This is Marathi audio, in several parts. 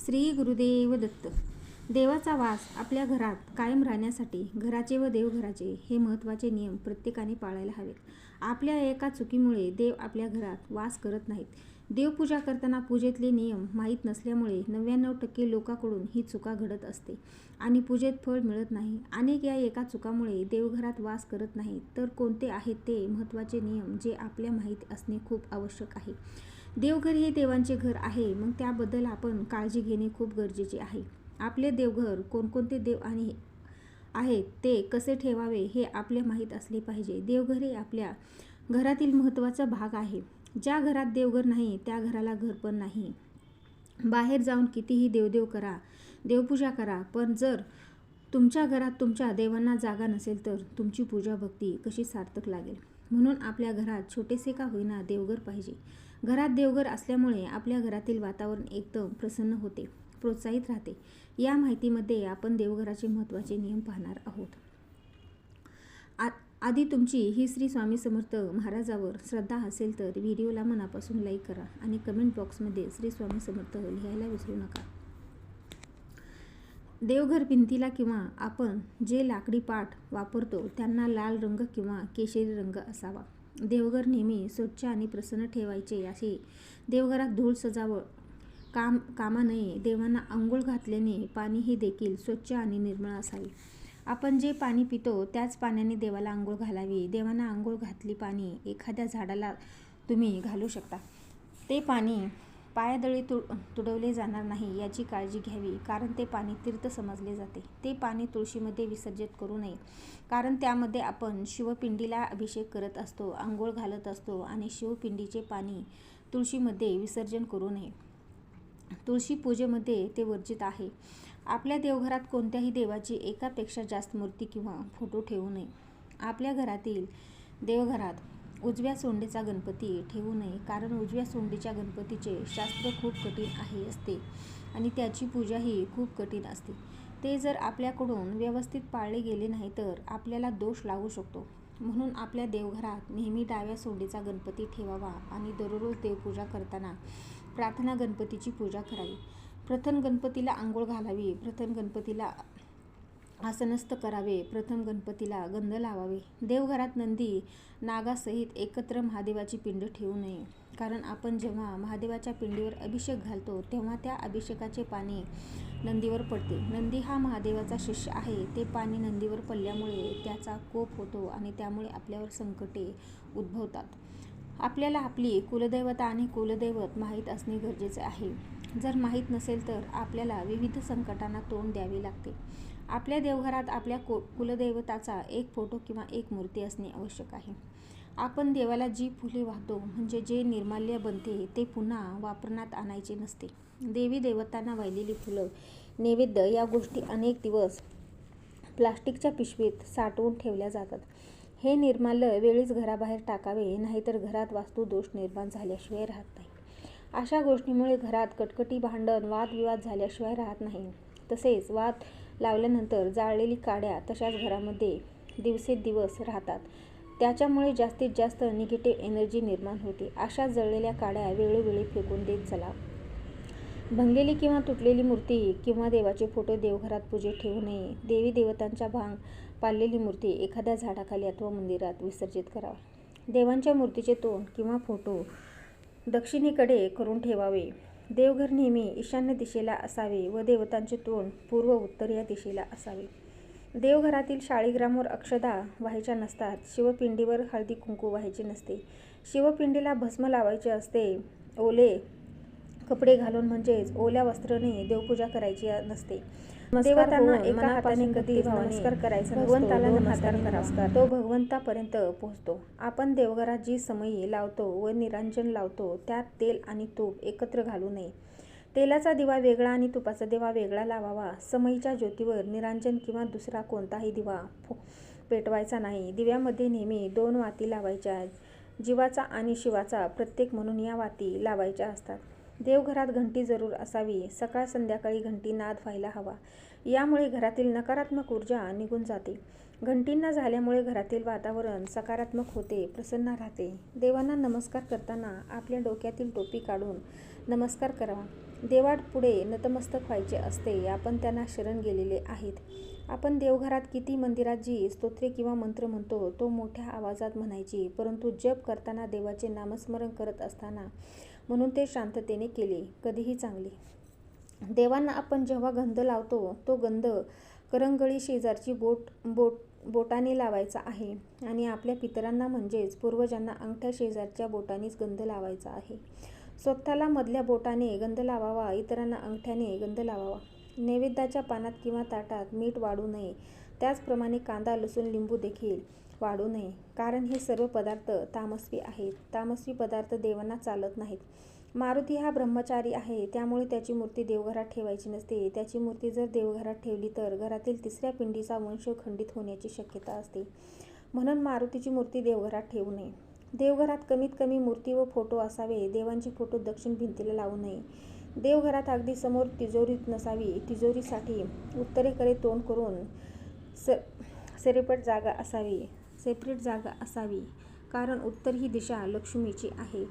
श्री गुरुदेव दत्त. देवाचा वास आपल्या घरात कायम राहण्यासाठी घराचे व देवघराचे हे महत्त्वाचे नियम प्रत्येकाने पाळायला हवेत. आपल्या एका चुकीमुळे देव आपल्या घरात वास करत नाहीत. देवपूजा करताना पूजेतले नियम माहीत नसल्यामुळे नव्याण्णव टक्के लोकांकडून ही चुका घडत असते आणि पूजेत फळ मिळत नाही. अनेक या एका चुकामुळे देवघरात वास करत नाही तर कोणते आहेत ते महत्त्वाचे नियम जे आपल्या माहीत असणे खूप आवश्यक आहे? देवघर हे देवांचे घर आहे. मग त्याबद्दल आपण काळजी घेणे खूप गरजेचे आहे. आपले देवघर कोणकोणते देव आणि आहेत ते कसे ठेवावे हे आपले माहीत असले पाहिजे. देवघर हे आपल्या घरातील महत्त्वाचा भाग आहे. ज्या घरात देवघर नाही त्या घराला घर पण नाही. बाहेर जाऊन कितीही देवदेव करा देवपूजा करा पण जर तुमच्या घरात तुमच्या देवांना जागा नसेल तर तुमची पूजा भक्ती कशी सार्थक लागेल? म्हणून आपल्या घरात छोटेसे का होईना देवघर पाहिजे. घरात देवघर असल्यामुळे आपल्या घरातील वातावरण एकदम प्रसन्न होते प्रोत्साहित राहते. या माहितीमध्ये आपण देवघराचे महत्त्वाचे नियम पाहणार आहोत. आ आधी तुमची ही श्री स्वामी समर्थ महाराजावर श्रद्धा असेल तर व्हिडिओला मनापासून लाईक करा आणि कमेंट बॉक्समध्ये श्री स्वामी समर्थ लिहायला विसरू नका. देवघर भिंतीला किंवा आपण जे लाकडी पाट वापरतो त्यांना लाल रंग किंवा केशरी रंग असावा. देवघर नेहमी स्वच्छ आणि प्रसन्न ठेवायचे असे देवघरात धूळ सजावट काम कामा नये देवांना आंघोळ घातल्याने पाणी हे देखील स्वच्छ आणि निर्मळ असावे. आपण जे पाणी पितो त्याच पाण्याने देवाला आंघोळ घालावी. देवांना आंघोळ घातली पाणी एखाद्या झाडाला तुम्ही घालू शकता. ते पाणी पायादळी तु तुडवले जाणार नाही याची काळजी घ्यावी कारण ते पाणी तीर्थ समजले जाते. ते पाणी तुळशीमध्ये विसर्जित करू नये कारण त्यामध्ये आपण शिवपिंडीला अभिषेक करत असतो आंघोळ घालत असतो आणि शिवपिंडीचे पाणी तुळशीमध्ये विसर्जन करू नये. तुळशी पूजेमध्ये ते वर्जित आहे. आपल्या देवघरात कोणत्याही देवाची एकापेक्षा जास्त मूर्ती किंवा फोटो ठेवू नये. आपल्या घरातील देवघरात उजव्या सोंडेचा गणपती ठेवू नये कारण उजव्या सोंडेच्या गणपतीचे शास्त्र खूप कठीण आहे असते आणि त्याची पूजाही खूप कठीण असते. ते जर आपल्याकडून व्यवस्थित पाळले गेले नाही तर आपल्याला दोष लागू शकतो. म्हणून आपल्या देवघरात नेहमी डाव्या सोंडेचा गणपती ठेवावा आणि दररोज देवपूजा करताना प्रार्थना गणपतीची पूजा करावी. प्रथम गणपतीला आंघोळ घालावी प्रथम गणपतीला आसनस्थ करावे. प्रथम गणपतीला गंध लावावे. देवघरात नंदी नागासहित एकत्र महादेवाची पिंड ठेवू नये. कारण आपण जेव्हा महादेवाच्या पिंडीवर अभिषेक घालतो तेव्हा त्या अभिषेकाचे पाणी नंदीवर पडते. नंदी हा महादेवाचा शिष्य आहे. ते पाणी नंदीवर पडल्यामुळे त्याचा कोप होतो आणि त्यामुळे आपल्यावर संकटे उद्भवतात. आपल्याला आपली कुलदैवता आणि कुलदैवत माहीत असणे गरजेचे आहे. जर माहीत नसेल तर आपल्याला विविध संकटांना तोंड द्यावे लागते. आपल्या देवघरात आपल्या को कुलदैवताचा एक फोटो किंवा एक मूर्ती असणे आवश्यक आहे. आपण देवाला जी फुले वाहतो म्हणजे जे निर्माल्य बनते ते पुन्हा वापरण्यात आणायचे नसते. देवी देवतांना वाहिलेली फुलं नैवेद्य या गोष्टी अनेक दिवस प्लास्टिकच्या पिशवीत साठवून ठेवल्या जातात. हे निर्माल्य वेळीच घराबाहेर टाकावे नाहीतर घरात वास्तुदोष निर्माण झाल्याशिवाय राहत नाही. अशा गोष्टीमुळे घरात कटकटी भांडण वादविवाद झाल्याशिवाय राहत नाही. तसेच वाद लावल्यानंतर जाळलेली काड्या तशाच घरामध्ये दिवसेदिवस राहतात. त्याच्यामुळे जास्तीत जास्त निगेटिव्ह एनर्जी निर्माण होते. अशा जळलेल्या काड्या वेळोवेळी फेकून देत चला. भंगलेली किंवा तुटलेली मूर्ती किंवा देवाचे फोटो देवघरात पूजेत ठेवू नये. देवी देवतांच्या भांग पाळलेली मूर्ती एखाद्या झाडाखाली अथवा मंदिरात विसर्जित करावा. देवांच्या मूर्तीचे तोंड किंवा फोटो दक्षिणेकडे करून ठेवावे. देवघर नेहमी ईशान्य दिशेला असावे व देवतांचे तोंड पूर्व उत्तर या दिशेला असावे. देवघरातील शाळीग्रामवर अक्षदा व्हायच्या नसतात. शिवपिंडीवर हळदी कुंकू व्हायचे नसते. शिवपिंडीला भस्म लावायचे असते. ओले कपडे घालून म्हणजेच ओल्या वस्त्राने देवपूजा करायची नसते. देवतांना एका हाताने कधी नमस्कार करायचा भगवंताला नमस्कार तो भगवंतापर्यंत पोहोचतो. आपण देवघरात जी समयी लावतो व निरांजन लावतो त्यात तेल आणि तूप एकत्र घालू नये. तेलाचा दिवा वेगळा आणि तुपाचा दिवा वेगळा लावावा. समईच्या ज्योतीवर निरांजन किंवा दुसरा कोणताही दिवा पेटवायचा नाही. दिव्यामध्ये नेहमी दोन वाती लावायच्या. जीवाचा आणि शिवाचा प्रत्येक म्हणून या वाती लावायच्या असतात. देवघरात घंटी जरूर असावी. सकाळ संध्याकाळी घंटी नाद व्हायला हवा. यामुळे घरातील नकारात्मक ऊर्जा निघून जाते. घंटींना झाल्यामुळे घरातील वातावरण सकारात्मक होते प्रसन्न राहते. देवांना नमस्कार करताना आपल्या डोक्यातील टोपी काढून नमस्कार करावा. देवापुढे नतमस्तक व्हायचे असते आपण त्यांना शरण गेलेले आहेत. आपण देवघरात किती मंदिरात जी स्तोत्रे किंवा मंत्र म्हणतो तो मोठ्या आवाजात म्हणायची परंतु जप करताना देवाचे नामस्मरण करत असताना म्हणून ते शांततेने केले कधीही चांगले. देवांना आपण जेव्हा गंध लावतो तो गंध करंगळी शेजारची बोट बोट बोटाने लावायचा आहे आणि आपल्या पितरांना म्हणजेच पूर्वजांना अंगठ्या शेजारच्या बोटानेच गंध लावायचा आहे. स्वतःला मधल्या बोटाने गंध लावावा इतरांना अंगठ्याने गंध लावावा. नैवेद्याच्या पानात किंवा ताटात मीठ वाढू नये त्याचप्रमाणे कांदा लसूण लिंबू देखील. वाढू नये. कारण हे सर्व पदार्थ तामस्वी आहेत. तामस्वी पदार्थ देवांना चालत नाहीत. मारुती हा ब्रह्मचारी आहे. त्यामुळे त्याची मूर्ती देवघरात ठेवायची नसते. त्याची मूर्ती जर देवघरात ठेवली तर घरातील तिसऱ्या पिंडीचा वंश खंडित होण्याची शक्यता असते. म्हणून मारुतीची मूर्ती देवघरात ठेवू नये. देवघरात कमीत कमी मूर्ती व फोटो असावे. देवांचे फोटो दक्षिण भिंतीला लावू नये. देवघरात अगदी समोर तिजोरीत नसावी. तिजोरीसाठी उत्तरेकडे तोंड करून स सेरेपट जागा असावी. सेपरेट जागा असावी. कारण उत्तर ही दिशा लक्ष्मीची आहे.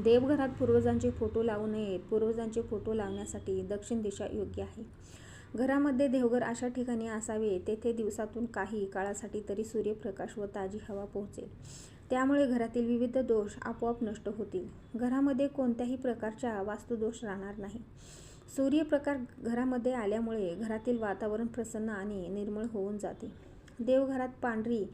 देवघरात पूर्वजांचे फोटो लावू नयेत. पूर्वजांचे फोटो लावण्यासाठी दक्षिण दिशा योग्य आहे. घरामध्ये देवघर अशा ठिकाणी असावे तेथे दिवसातून काही काळासाठी तरी सूर्यप्रकाश व ताजी हवा पोहोचेल. त्यामुळे घरातील विविध दोष आपोआप नष्ट होतील. घरामध्ये कोणत्याही प्रकारच्या वास्तुदोष राहणार नाही. सूर्यप्रकाश घरामध्ये आल्यामुळे घरातील वातावरण प्रसन्न आणि निर्मळ होऊन जाते. देवघरात पांढरी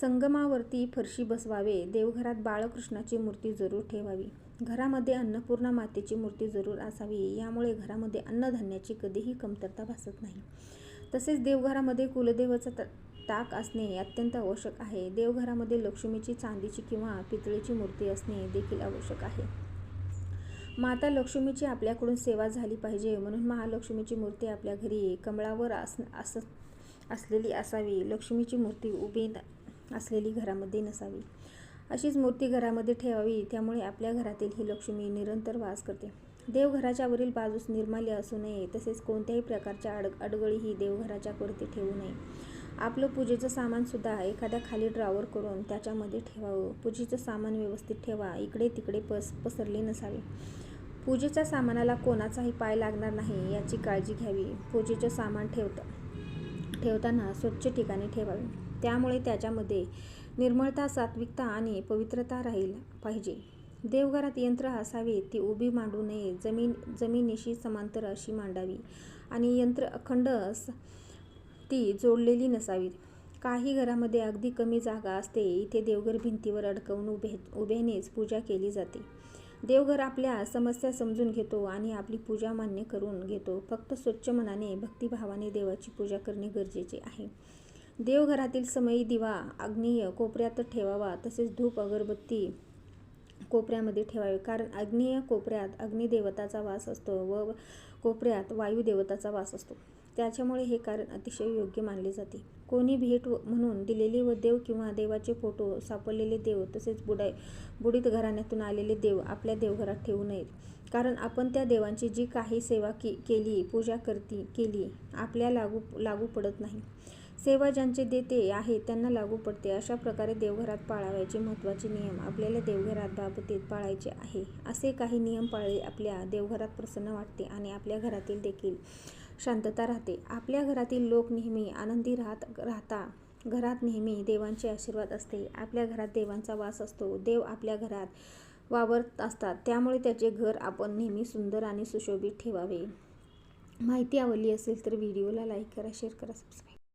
संगमावरती फरशी बसवावे. देवघरात बाळकृष्णाची मूर्ती जरूर ठेवावी. घरामध्ये अन्नपूर्णा मातेची मूर्ती जरूर असावी. यामुळे घरामध्ये अन्नधान्याची कधीही कमतरता भासत नाही. तसेच देवघरामध्ये कुलदेवाचा ताक असणे अत्यंत आवश्यक आहे. देवघरामध्ये लक्ष्मीची चांदीची किंवा पितळेची मूर्ती असणे देखील आवश्यक आहे. माता लक्ष्मीची आपल्याकडून सेवा झाली पाहिजे. म्हणून महालक्ष्मीची मूर्ती आपल्या घरी कमळावर अस अस असलेली असावी. लक्ष्मीची मूर्ती उभी असलेली घरामध्ये नसावी. अशीच मूर्ती घरामध्ये ठेवावी. त्यामुळे आपल्या घरातील ही लक्ष्मी निरंतर वास करते. देवघराच्या वरील बाजूस निर्माल्य असू नये. तसेच कोणत्याही प्रकारच्या अड अडगळीही देवघराच्या वरती ठेवू नये. आपलं पूजेचं सामानसुद्धा एखाद्या खाली ड्रॉवर करून त्याच्यामध्ये ठेवावं. पूजेचं सामान व्यवस्थित ठेवा. इकडे तिकडे पस पसरले नसावे. पूजेच्या सामानाला कोणाचाही पाय लागणार नाही याची काळजी घ्यावी. पूजेचं सामान ठेवतं ठेवताना स्वच्छ ठिकाणी ठेवावे. त्यामुळे त्याच्यामध्ये निर्मळता सात्विकता आणि पवित्रता राहील पाहिजे. देवघरात यंत्र असावे ती उभी मांडू नये जमीन जमिनीशी समांतर अशी मांडावी आणि यंत्र अखंड ती जोडलेली नसावी. काही घरामध्ये अगदी कमी जागा असते इथे देवघर भिंतीवर अडकवून उभे उभ्यानेच पूजा केली जाते. देवघर आपल्या समस्या समजून घेतो आणि आपली पूजा मान्य करून घेतो. फक्त स्वच्छ मनाने भक्तिभावाने देवाची पूजा करणे गरजेचे आहे. देवघरातील समयी दिवा आग्नेय कोपऱ्यात ठेवावा तसेच धूप अगरबत्ती कोपऱ्यामध्ये ठेवावे. कारण आग्नेय कोपऱ्यात अग्निदेवताचा वास असतो व कोपऱ्यात वायुदेवताचा वास असतो. त्याच्यामुळे हे कारण अतिशय योग्य मानले जाते. कोणी भेट म्हणून दिलेले व देव किंवा देवाचे फोटो सापडलेले देव तसेच बुडाय बुडीत घराण्यातून आलेले देव आपल्या देवघरात ठेवू नयेत. कारण आपण त्या देवांची जी काही सेवा के केली पूजा करती केली आपल्या लागू लागू पडत नाही. सेवा ज्यांचे देते आहे त्यांना लागू पडते. अशा प्रकारे देवघरात पाळावायचे महत्त्वाचे नियम आपल्याला देवघरात बाबतीत पाळायचे आहे. असे काही नियम पाळले आपल्या देवघरात प्रसन्न वाटते आणि आपल्या घरातील देखील शांतता राहते. आपल्या घरातील लोक नेहमी आनंदी राहत राहता. घरात नेहमी देवांचे आशीर्वाद असते. आपल्या घरात देवांचा वास असतो. देव आपल्या घरात वावरत असतात. त्यामुळे त्याचे घर आपण नेहमी सुंदर आणि सुशोभित ठेवावे. माहिती आवडली असेल तर व्हिडिओला लाईक करा शेअर करा सबस्क्राईब